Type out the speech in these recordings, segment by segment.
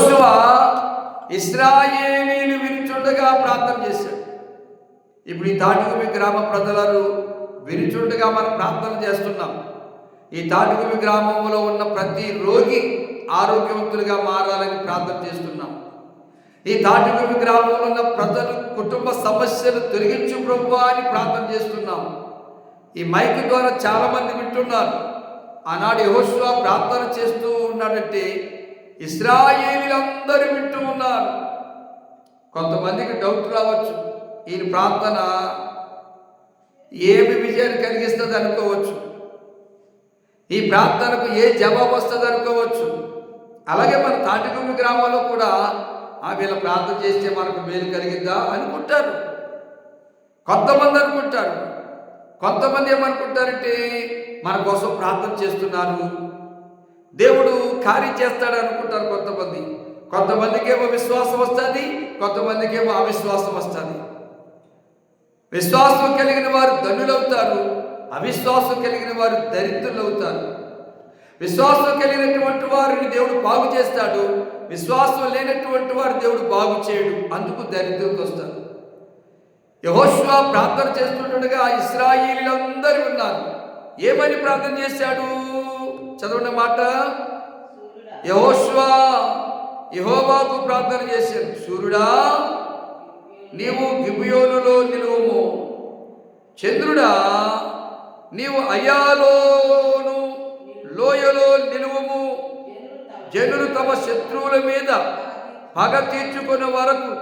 యోసువ ఇస్రాయేలీలు విరుచుండగా ప్రార్థన చేశాడు. ఇప్పుడు ఈ తాటికమి గ్రామ ప్రజలను విరుచుండగా మనం ప్రార్థన చేస్తున్నాం. ఈ తాటికమి గ్రామంలో ఉన్న ప్రతి రోగి ఆరోగ్యవంతులుగా మారాలని ప్రార్థన చేస్తున్నాం. ఈ తాటికమి గ్రామంలో ఉన్న ప్రజలు కుటుంబ సమస్యలు తొలగించు ప్రభు అని ప్రార్థన చేస్తున్నాం. ఈ మైక్ ద్వారా చాలామంది వింటున్నారు. ఆనాడు యహోశువ ప్రార్థన చేస్తూ ఉన్నాడంటే ఇస్రాయేలీలందరూ వింటూ ఉన్నారు. కొంతమందికి డౌట్ రావచ్చు. ఈయన ప్రార్థన ఏమి విజయాన్ని కలిగిస్తుంది అనుకోవచ్చు. ఈ ప్రార్థనకు ఏ జవాబు వస్తుంది అనుకోవచ్చు. అలాగే మన తాటికొమ్మి గ్రామాల్లో కూడా ఆ వీళ్ళ ప్రార్థన చేస్తే మనకు మేలు కలిగిద్దా అనుకుంటారు. కొంతమంది అనుకుంటారు. కొంతమంది ఏమనుకుంటారంటే మన కోసం ప్రార్థన చేస్తున్నారు. దేవుడు కార్యం చేస్తాడు అనుకుంటారు కొంతమంది. కొంతమందికి ఏమో విశ్వాసం వస్తుంది కొంతమందికి ఏమో అవిశ్వాసం వస్తుంది. విశ్వాసం కలిగిన వారు ధనులవుతారు అవిశ్వాసం కలిగిన వారు దరిద్రులు అవుతారు విశ్వాసం కలిగినటువంటి వారిని దేవుడు బాగు చేస్తాడు విశ్వాసం లేనటువంటి వారు దేవుడు బాగు చేయడు అందుకు దరిద్రులకు వస్తారు. యహోష్వా ప్రార్థన చేస్తుండగా ఇస్రాయిలందరూ ఉన్నారు. ఏమని ప్రార్థన చేశాడు? చదవండి మాట. యహోష్వా యహోవాకు ప్రార్థన చేశాడు సూర్యుడా నీవు గిబియోనులో నిలువము. చంద్రుడా నీవు అయాలోను లోయలో నిలువము. జనులు తమ శత్రువుల మీద పగ తీర్చుకున్న వరకు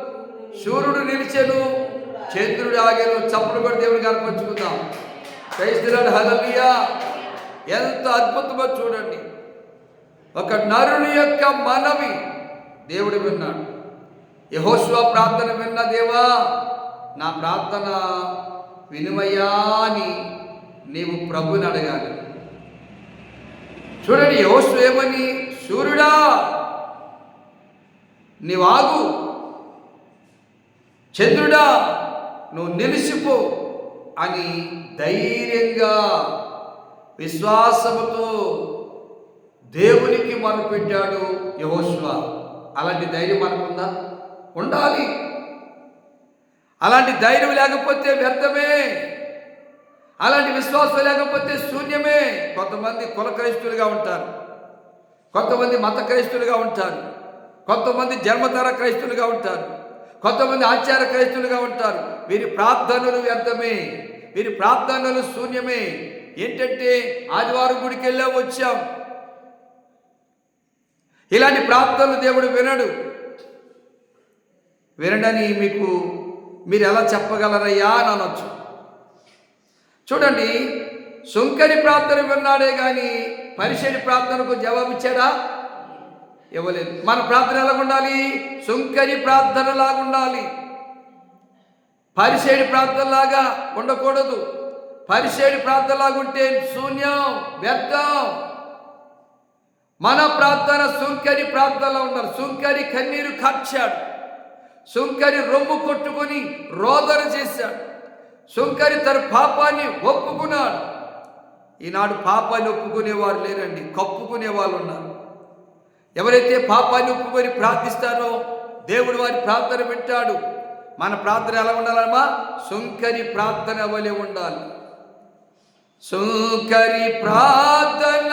సూర్యుడు నిలిచెను. చంద్రుడు ఆగెను. చప్పుడు కూడా దేవుని కనపరుచుకుందాం క్రైస్తులాడు హలలియా ఎంత అద్భుతమో చూడండి. ఒక నరుని యొక్క మనవి దేవుడు విన్నాడు. యహోశివ ప్రార్థన విన్న దేవా నా ప్రార్థన వినుమయ్యా అని నీవు ప్రభుని అడగాలి. చూడండి యహోశు ఏమని సూర్యుడా నీవాగు చంద్రుడా నువ్వు నిలిచిపో. అని ధైర్యంగా విశ్వాసముతో దేవునికి మొదలుపెట్టాడు యహోశివ అలాంటి ధైర్యం మనకుందా? ఉండాలి. అలాంటి ధైర్యం లేకపోతే వ్యర్థమే. అలాంటి విశ్వాసం లేకపోతే శూన్యమే. కొంతమంది కుల క్రైస్తులుగా ఉంటారు. కొంతమంది మత క్రైస్తులుగా ఉంటారు. కొంతమంది జన్మతర క్రైస్తులుగా ఉంటారు. కొంతమంది ఆచార క్రైస్తులుగా ఉంటారు. వీరి ప్రార్థనలు వ్యర్థమే. వీరి ప్రార్థనలు శూన్యమే. ఏంటంటే ఆదివారం గుడికి వెళ్ళా వచ్చాం. ఇలాంటి ప్రార్థనలు దేవుడు వినడు. వినడని మీకు మీరు ఎలా చెప్పగలరయ్యా అని అనొచ్చు. చూడండి సుంకరి ప్రార్థన విన్నాడే కానీ పరిషడి ప్రార్థనకు జవాబిచ్చాడా? ఇవ్వలేదు. మన ప్రార్థన ఎలా ఉండాలి సుంకరి ప్రార్థన లాగా ఉండాలి పరిసేడి ప్రార్థనలాగా ఉండకూడదు. పరిసేడి ప్రార్థనలాగా ఉంటే శూన్యం వ్యర్థం. మన ప్రార్థన సుంకరి ప్రార్థనలో ఉన్నారు సుంకరి కన్నీరు కార్చాడు. సుంకరి రొమ్ము కొట్టుకొని రోదన చేశాడు. సుంకరి తన పాపాన్ని ఒప్పుకున్నాడు. ఈనాడు పాపాన్ని ఒప్పుకునేవారు లేరండి. కప్పుకునే వాళ్ళు ఉన్నారు. ఎవరైతే పాపాన్ని ఒప్పుకొని ప్రార్థిస్తారో దేవుడు వారి ప్రార్థన వింటాడు. మన ప్రార్థన ఎలా ఉండాలమ్మా? సుంకరి ప్రార్థన వలె ఉండాలి. సుంకరి ప్రార్థన